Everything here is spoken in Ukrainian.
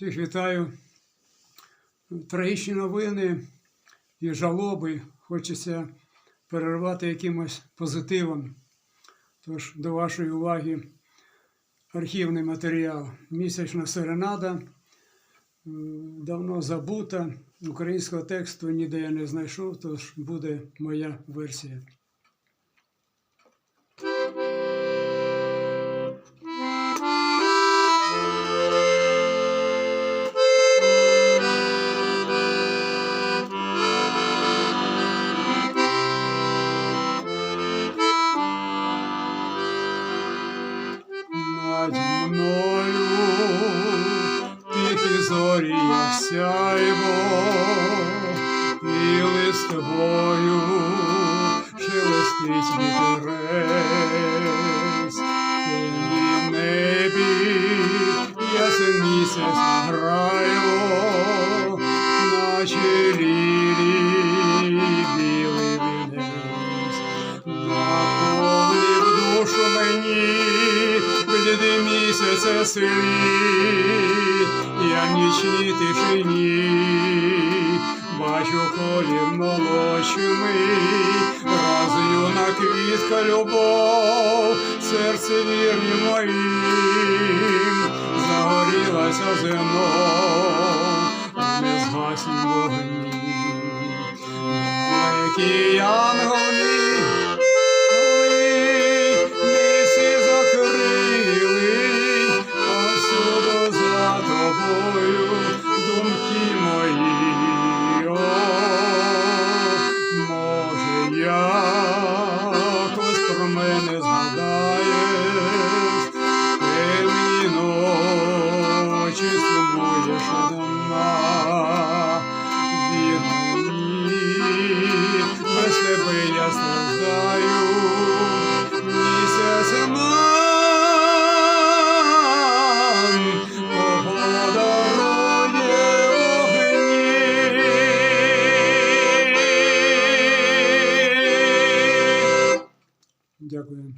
Всіх вітаю. Трагічні новини і жалоби хочеться перервати якимось позитивом. Тож до вашої уваги архівний матеріал. Місячна серенада. Давно забута. Українського тексту ніде я не знайшов, тож буде моя версія. Тихі зорі, як сяйво, і листовою шелестить вітерець, і в небі ясен місяць граємо, наче лілії місяця світ, я в нічній тишині, бачу колір молочний, раз юна квітка любов, серце вірні моїм, загорілася знов, не згасні вогні. Згадаєш, темні ночі сумуєш одна. Без тебе я страждаю, місяць нам подарує. Дякую.